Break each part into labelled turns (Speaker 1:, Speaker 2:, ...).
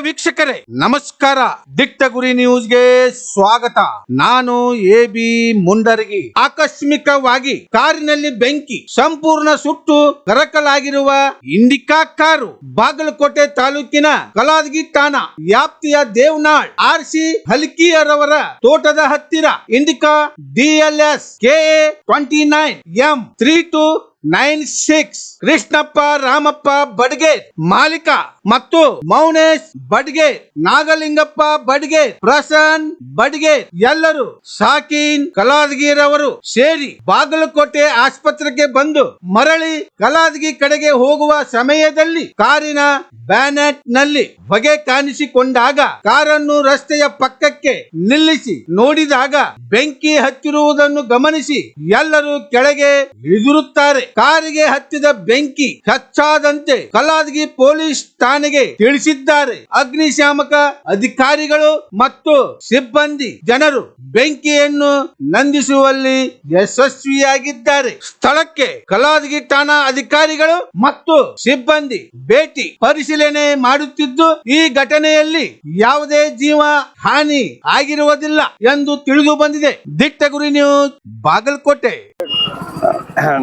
Speaker 1: ವೀಕ್ಷಕರೇ, ನಮಸ್ಕಾರ. ದಿಟ್ಟ ಗುರಿ ನ್ಯೂಸ್ಗೆ ಸ್ವಾಗತ. ನಾನು ಎ ಬಿ ಮುಂಡರಗಿ. ಆಕಸ್ಮಿಕವಾಗಿ ಕಾರಿನಲ್ಲಿ ಬೆಂಕಿ, ಸಂಪೂರ್ಣ ಸುಟ್ಟು ಕರಕಲಾಗಿರುವ ಇಂಡಿಕಾ ಕಾರು, ಬಾಗಲಕೋಟೆ ತಾಲೂಕಿನ ಕಲಾದಗಿ ಠಾಣಾ, ವ್ಯಾಪ್ತಿಯ ದೇವನಾಳ್, ಆರ್ ಸಿ ಹಲ್ಕಿಯರವರ ತೋಟದ ಹತ್ತಿರ. Indica DLS K twenty nine M three two nine six Krishnappa Ramappa ಬಡ್ಗೆ ಮಾಲಿಕ ಮತ್ತು ಮೌನೇಶ್ ಬಡ್ಗೆ, ನಾಗಲಿಂಗಪ್ಪ ಬಡ್ಗೆ ಪ್ರಸನ್ ಬಡ್ಗೆ ಎಲ್ಲರೂ ಸಾಕೀನ್ ಕಲಾದಗಿರವರು ಸೇರಿ ಬಾಗಲಕೋಟೆ ಆಸ್ಪತ್ರೆಗೆ ಬಂದು ಮರಳಿ ಕಲಾದಗಿ ಕಡೆಗೆ ಹೋಗುವ ಸಮಯದಲ್ಲಿ ಕಾರಿನ ಬ್ಯಾನೆಟ್ನಲ್ಲಿ ಹೊಗೆ ಕಾಣಿಸಿಕೊಂಡಾಗ ಕಾರನ್ನು ರಸ್ತೆಯ ಪಕ್ಕಕ್ಕೆ ನಿಲ್ಲಿಸಿ ನೋಡಿದಾಗ ಬೆಂಕಿ ಹತ್ತಿರುವುದನ್ನು ಗಮನಿಸಿ ಎಲ್ಲರೂ ಕೆಳಗೆ ಇಳಿದಿರುತ್ತಾರೆ. ಕಾರಿಗೆ ಹತ್ತಿದ ಬೆಂಕಿ ಹೆಚ್ಚಾದಂತೆ ಕಲಾದಗಿ ಪೊಲೀಸ್ ಠಾಣೆಗೆ ತಿಳಿಸಿದ್ದಾರೆ. ಅಗ್ನಿಶಾಮಕ ಅಧಿಕಾರಿಗಳು ಮತ್ತು ಸಿಬ್ಬಂದಿ ಜನರು ಬೆಂಕಿಯನ್ನು ನಂದಿಸುವಲ್ಲಿ ಯಶಸ್ವಿಯಾಗಿದ್ದಾರೆ. ಸ್ಥಳಕ್ಕೆ ಕಲಾದಗಿ ಠಾಣಾ ಅಧಿಕಾರಿಗಳು ಮತ್ತು ಸಿಬ್ಬಂದಿ ಭೇಟಿ ಪರಿಶೀಲನೆ ಮಾಡುತ್ತಿದ್ದು, ಈ ಘಟನೆಯಲ್ಲಿ ಯಾವುದೇ ಜೀವ ಹಾನಿ ಆಗಿರುವುದಿಲ್ಲ ಎಂದು ತಿಳಿದು ಬಂದಿದೆ. ದಿಟ್ಟ ಗುರಿ ನ್ಯೂಸ್, ಬಾಗಲಕೋಟೆ.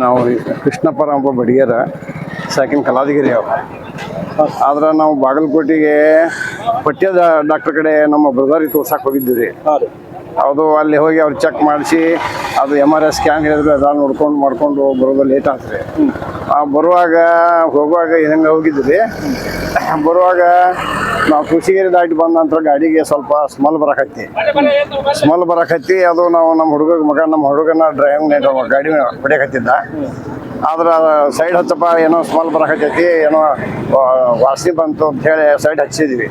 Speaker 2: ನಾವು ಕೃಷ್ಣಪರ ಒಬ್ಬ ಬಡಿಯರ ಸಾಕಿನ ಕಲಾದಗಿರಿ ಅವ ಆದ್ರೆ ನಾವು ಬಾಗಲಕೋಟೆಗೆ ಪಠ್ಯದ ಡಾಕ್ಟರ್ ಕಡೆ ನಮ್ಮ ಬ್ರದರಿಗೆ ತೋರ್ಸಕ್ ಹೋಗಿದ್ವಿ ರೀ. ಅದು ಅಲ್ಲಿ ಹೋಗಿ ಅವ್ರು ಚೆಕ್ ಮಾಡಿಸಿ ಅದು ಎಂ ಆರ್ ಎಸ್ ಸ್ಕ್ಯಾನ್ ಹೇಳಿದ್ರು ಎಲ್ಲ ನೋಡ್ಕೊಂಡು ಮಾಡ್ಕೊಂಡು ಬರೋದು ಲೇಟ್ ಆಗ್ತದೆ ಆ ಬರುವಾಗ ಹೋಗುವಾಗ ಹೆಂಗೆ ಹೋಗಿದ್ವಿ ಬರುವಾಗ ನಾವು ಕೃಷಿಗೇರಿ ದಾಟಿ ಬಂದ ನಂತರ ಗಾಡಿಗೆ ಸ್ವಲ್ಪ ಸ್ಮೆಲ್ ಬರಕತ್ತಿ. ಸ್ಮೆಲ್ ಬರಕತ್ತಿ ಅದು ನಾವು ನಮ್ಮ ಹುಡುಗ ಮಗ ನಮ್ಮ ಹುಡುಗನ ಡ್ರೈವಿಂಗ್ ಗಾಡಿ ಹೊಡಿಯಕತ್ತಿದ್ದ ಆದ್ರೆ ಸೈಡ್ ಹಚ್ಚಪ್ಪ ಏನೋ ಸ್ಮೆಲ್ ಬರಕತ್ತೈತಿ ಏನೋ ವಾಸಿ ವಾಸನೆ ಬಂತು ಅಂತ ಹೇಳಿ ಸೈಡ್ ಹಚ್ಚಿದ್ವಿ.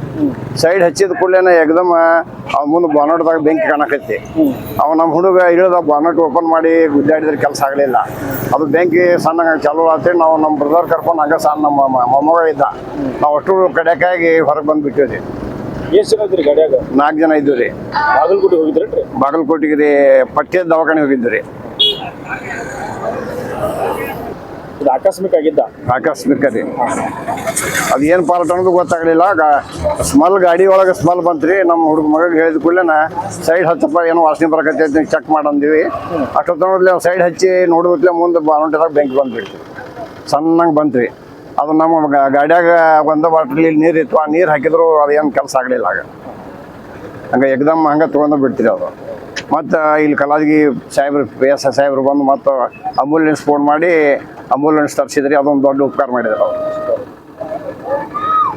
Speaker 2: ಸೈಡ್ ಹಚ್ಚಿದ ಕೂಡಲೇ ಎಕ್ದಮ್ ಅವ್ ಮುಂದೆ ಬಾನಟ್ದಾಗ ಬೆಂಕಿ ಕಾಣಕತ್ತಿ. ಅವ್ ನಮ್ಮ ಹುಡುಗ ಇಳಿದ ಬಾನಟ್ ಓಪನ್ ಮಾಡಿ ಗುದ್ದಾಡಿದ್ರೆ ಕೆಲಸ ಆಗಲಿಲ್ಲ. ಅದು ಬೆಂಕಿ ಸಣ್ಣ ಚಾಲು ಆತಿ ನಾವು ನಮ್ಮ ಬ್ರದರ್ ಕರ್ಕೊಂಡು ಹಂಗ ಸಣ್ಣ ನಮ್ಮ ಮೊಮ್ಮಗ ಇದ್ದ. ನಾವು ಅಷ್ಟು ಕಡೆಕಾಗಿ ಹೊರಗೆ
Speaker 3: ಗಾಡಿಯಾಗ?
Speaker 2: ನಾಲ್ಕು ಜನ ಇದ್ವಿ ರೀ.
Speaker 3: ಬಾಗಲಕೋಟೆ ಹೋಗಿದ್ರಿ
Speaker 2: ಬಾಗಲಕೋಟೆಗೆ ರೀ ಪಠ್ಯದ ದವಾಖಾನೆ ಹೋಗಿದ್ವಿ ರೀ.
Speaker 3: ಆಕಸ್ಮಿಕ ಆಗಿದ್ದ
Speaker 2: ಆಕಸ್ಮಿಕ ರೀ ಅದು ಏನು ಪಾರ್ಟ್ ಅನ್ನೋದು ಗೊತ್ತಾಗಲಿಲ್ಲ. ಸ್ಮೆಲ್ ಗಾಡಿ ಒಳಗೆ ಸ್ಮೆಲ್ ಬಂತ್ರಿ. ನಮ್ಮ ಹುಡುಗ ಮಗ ಹೇಳಿದ ಕೂಡಲೇ ಸೈಡ್ ಹಚ್ಚಪ್ಪ, ಏನೋ ವಾಸನೆ ಬರಕತ್ತೈತಿ ಚೆಕ್ ಮಾಡಂದಿವಿ. ಅಷ್ಟೊತ್ತಲ್ಲಿ ಸೈಡ್ ಹಚ್ಚಿ ನೋಡಿದ್ಲೆ ಮುಂದೆ ಬಾನೋಟಿದಾಗ ಬೆಂಕಿ ಬಂದ್ಬಿಡ್ತು. ಸಣ್ಣಂಗೆ ಬಂತ್ರಿ. ಅದು ನಮ್ಮ ಗಾಡಿಯಾಗ ಒಂದು ಬಾಟ್ಲಿ ನೀರು ಇತ್ತು. ಆ ನೀರು ಹಾಕಿದ್ರು ಅದೇನು ಕೆಲಸ ಆಗಲಿಲ್ಲ ಆಗ. ಹಂಗೆ ಎಕ್ದಮ್ ಹಂಗೆ ತೊಗೊಂಡು ಬಿಡ್ತೀರಿ ಅದು. ಮತ್ತು ಇಲ್ಲಿ ಕಲಾದಗಿ ಸಾಹೇಬ್ರು ಪಿ ಎಸ್ ಐ ಸಾಹೇಬ್ರು ಬಂದು ಮತ್ತು ಅಂಬುಲೆನ್ಸ್ ಫೋನ್ ಮಾಡಿ ಅಂಬುಲೆನ್ಸ್ ತರಿಸಿದ್ರಿ ಅದೊಂದು ದೊಡ್ಡ ಉಪಕಾರ ಮಾಡಿದ್ರು ಅವರು.